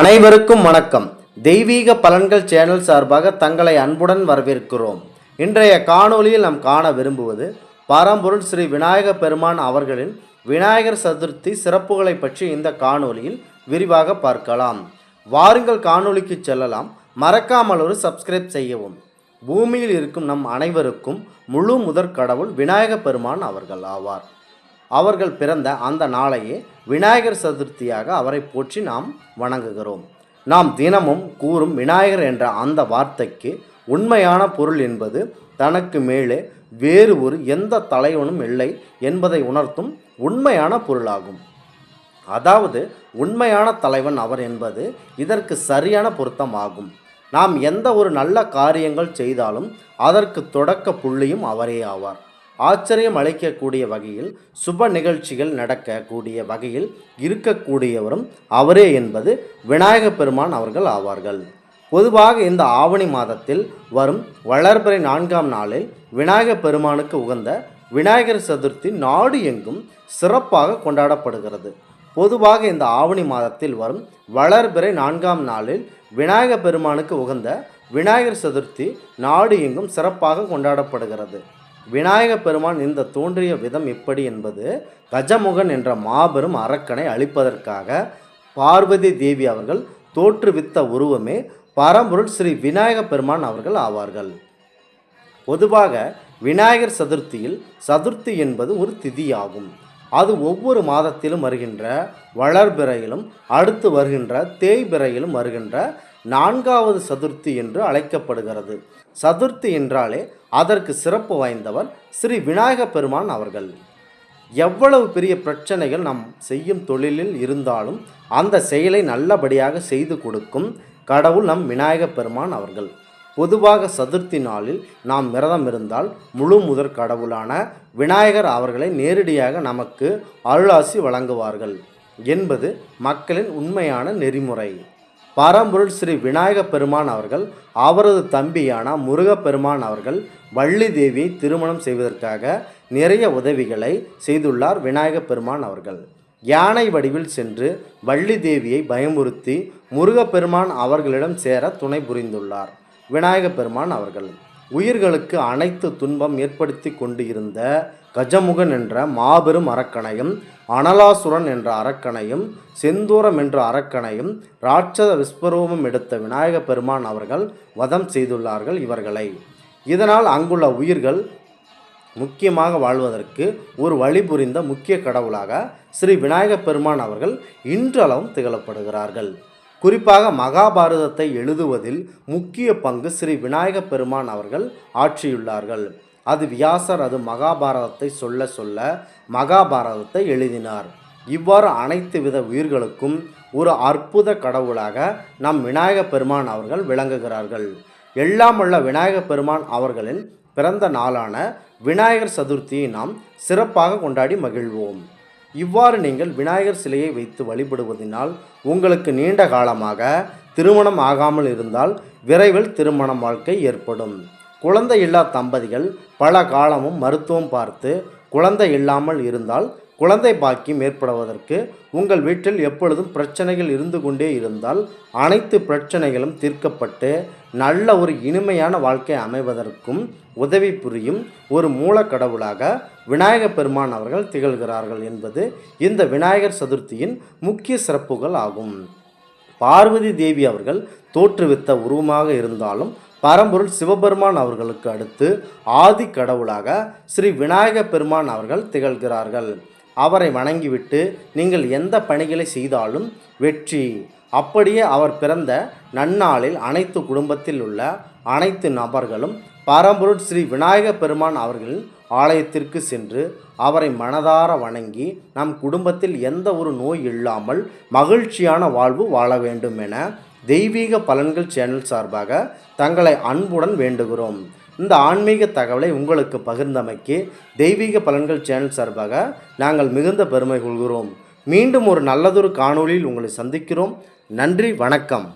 அனைவருக்கும் வணக்கம். தெய்வீக பலன்கள் சேனல் சார்பாக தங்களை அன்புடன் வரவேற்கிறோம். இன்றைய காணொளியில் நாம் காண விரும்புவது பரம்பொருள் ஸ்ரீ விநாயக பெருமான் அவர்களின் விநாயகர் சதுர்த்தி சிறப்புகளை பற்றி இந்த காணொளியில் விரிவாக பார்க்கலாம். வாருங்கள் காணொலிக்கு செல்லலாம். மறக்காமல் ஒரு சப்ஸ்கிரைப் செய்யவும். பூமியில் இருக்கும் நம் அனைவருக்கும் முழு முதற் கடவுள் விநாயக பெருமான் அவர்கள் ஆவார். அவர்கள் பிறந்த அந்த நாளையே விநாயகர் சதுர்த்தியாக அவரை போற்றி நாம் வணங்குகிறோம். நாம் தினமும் கூறும் விநாயகர் என்ற அந்த வார்த்தைக்கு உண்மையான பொருள் என்பது தனக்கு மேலே வேறு ஒரு எந்த தலைவனும் இல்லை என்பதை உணர்த்தும் உண்மையான பொருளாகும். அதாவது உண்மையான தலைவன் அவர் என்பது இதற்கு சரியான பொருத்தமாகும். நாம் எந்த ஒரு நல்ல காரியங்கள் செய்தாலும் அதற்கு தொடக்க புள்ளியும் அவரே ஆவார். ஆச்சரியம் அளிக்கக்கூடிய வகையில் சுப நிகழ்ச்சிகள் நடக்கக்கூடிய வகையில் இருக்கக்கூடியவரும் அவரே என்பது விநாயக பெருமான் அவர்கள் ஆவார்கள். பொதுவாக இந்த ஆவணி மாதத்தில் வரும் வளர்பிறை நான்காம் நாளில் விநாயக பெருமானுக்கு உகந்த விநாயகர் சதுர்த்தி நாடு எங்கும் சிறப்பாக கொண்டாடப்படுகிறது. பொதுவாக இந்த ஆவணி மாதத்தில் வரும் வளர்பிறை நான்காம் நாளில் விநாயக பெருமானுக்கு உகந்த விநாயகர் சதுர்த்தி நாடு எங்கும் சிறப்பாக கொண்டாடப்படுகிறது. விநாயக பெருமான் இந்த தோன்றிய விதம் எப்படி என்பது கஜமுகன் என்ற மாபெரும் அரக்கனை அழிப்பதற்காக பார்வதி தேவி அவர்கள் தோற்றுவித்த உருவமே பரம்பொருள் ஸ்ரீ விநாயக பெருமான் அவர்கள் ஆவார்கள். பொதுவாக விநாயகர் சதுர்த்தியில் சதுர்த்தி என்பது ஒரு திதியாகும். அது ஒவ்வொரு மாதத்திலும் வருகின்ற வளர்பிறையிலும் அடுத்து வருகின்ற தேய்பிறையிலும் வருகின்ற நான்காவது சதுர்த்தி என்று அழைக்கப்படுகிறது. சதுர்த்தி என்றாலே அதற்கு சிறப்பு வாய்ந்தவர் ஸ்ரீ விநாயக பெருமான் அவர்கள். எவ்வளவு பெரிய பிரச்சனைகள் நாம் செய்யும் தொழிலில் இருந்தாலும் அந்த செயலை நல்லபடியாக செய்து கொடுக்கும் கடவுள் நம் விநாயக பெருமான் அவர்கள். பொதுவாக சதுர்த்தி நாளில் நாம் விரதம் இருந்தால் முழு முதற் கடவுளான விநாயகர் அவர்களை நேரடியாக நமக்கு அருளாசி வழங்குவார்கள் என்பது மக்களின் உண்மையான நெறிமுறை. பரம்பொருள் ஸ்ரீ விநாயக பெருமான் அவர்கள் அவரது தம்பியான முருகப்பெருமான் அவர்கள் வள்ளி தேவியை திருமணம் செய்வதற்காக நிறைய உதவிகளை செய்துள்ளார் விநாயக பெருமான் அவர்கள். யானை வடிவில் சென்று வள்ளி தேவியை பயமுறுத்தி முருகப்பெருமான் அவர்களிடம் சேர துணை புரிந்துள்ளார் விநாயக பெருமான் அவர்கள். உயிர்களுக்கு அனைத்து துன்பம் ஏற்படுத்தி கொண்டு இருந்த கஜமுகன் என்ற மாபெரும் அரக்கனையும் அனலாசுரன் என்ற அரக்கனையும் செந்தூரம் என்ற அரக்கனையும் ராட்சத விஸ்வரூபம் எடுத்த விநாயக பெருமான் அவர்கள் வதம் செய்துள்ளார்கள் இவர்களை. இதனால் அங்குள்ள உயிர்கள் முக்கியமாக வாழ்வதற்கு ஒரு வழி புரிந்த முக்கிய கடவுளாக ஸ்ரீ விநாயக பெருமான் அவர்கள் இன்றளவும் திகழப்படுகிறார்கள். குறிப்பாக மகாபாரதத்தை எழுதுவதில் முக்கிய பங்கு ஸ்ரீ விநாயக பெருமான் அவர்கள் ஆற்றியுள்ளார்கள். அது வியாசர் அது மகாபாரதத்தை சொல்ல சொல்ல மகாபாரதத்தை எழுதினார். இவ்வாறு அனைத்து வித உயிர்களுக்கும் ஒரு அற்புத கடவுளாக நம் விநாயக பெருமான் அவர்கள் விளங்குகிறார்கள். எல்லாம் உள்ள விநாயக பெருமான் அவர்களின் பிறந்த நாளான விநாயகர் சதுர்த்தியை நாம் சிறப்பாக கொண்டாடி மகிழ்வோம். இவ்வாறு நீங்கள் விநாயகர் சிலையை வைத்து வழிபடுவதனால் உங்களுக்கு நீண்ட காலமாக திருமணம் ஆகாமல் இருந்தால் விரைவில் திருமணம் வாழ்க்கை ஏற்படும். குழந்தை இல்லா தம்பதிகள் பல காலமும் மருத்துவம் பார்த்து குழந்தை இல்லாமல் இருந்தால் குழந்தை பாக்கியம் ஏற்படுவதற்கு உங்கள் வீட்டில் எப்பொழுதும் பிரச்சனைகள் இருந்து கொண்டே இருந்தால் அனைத்து பிரச்சனைகளும் தீர்க்கப்பட்டு நல்ல ஒரு இனிமையான வாழ்க்கை அமைவதற்கும் உதவி புரியும் ஒரு மூலக்கடவுளாக விநாயகப் பெருமான் அவர்கள் திகழ்கிறார்கள் என்பது இந்த விநாயகர் சதுர்த்தியின் முக்கிய சிறப்புகள் ஆகும். பார்வதி தேவி அவர்கள் தோற்றுவித்த உருவமாக இருந்தாலும் பரம்பொருள் சிவபெருமான் அவர்களுக்கு அடுத்து ஆதி கடவுளாக ஸ்ரீ விநாயக பெருமான் அவர்கள் திகழ்கிறார்கள். அவரை வணங்கிவிட்டு நீங்கள் எந்த பணிகளை செய்தாலும் வெற்றி. அப்படியே அவர் பிறந்த நன்னாளில் அனைத்து குடும்பத்தில் உள்ள அனைத்து நபர்களும் பரம்பொருள் ஸ்ரீ விநாயக பெருமான் அவர்களின் ஆலயத்திற்கு சென்று அவரை மனதார வணங்கி நம் குடும்பத்தில் எந்த ஒரு நோய் இல்லாமல் மகிழ்ச்சியான வாழ்வு வாழ வேண்டும் என தெய்வீக பலன்கள் சேனல் சார்பாக தங்களை அன்புடன் வேண்டுகிறோம். இந்த ஆன்மீக தகவலை உங்களுக்கு பகிர்ந்தமைக்கு தெய்வீக பலன்கள் சேனல் சார்பாக நாங்கள் மிகுந்த பெருமை கொள்கிறோம். மீண்டும் ஒரு நல்லதொரு காணொளியில் உங்களை சந்திக்கிறோம். நன்றி வணக்கம்.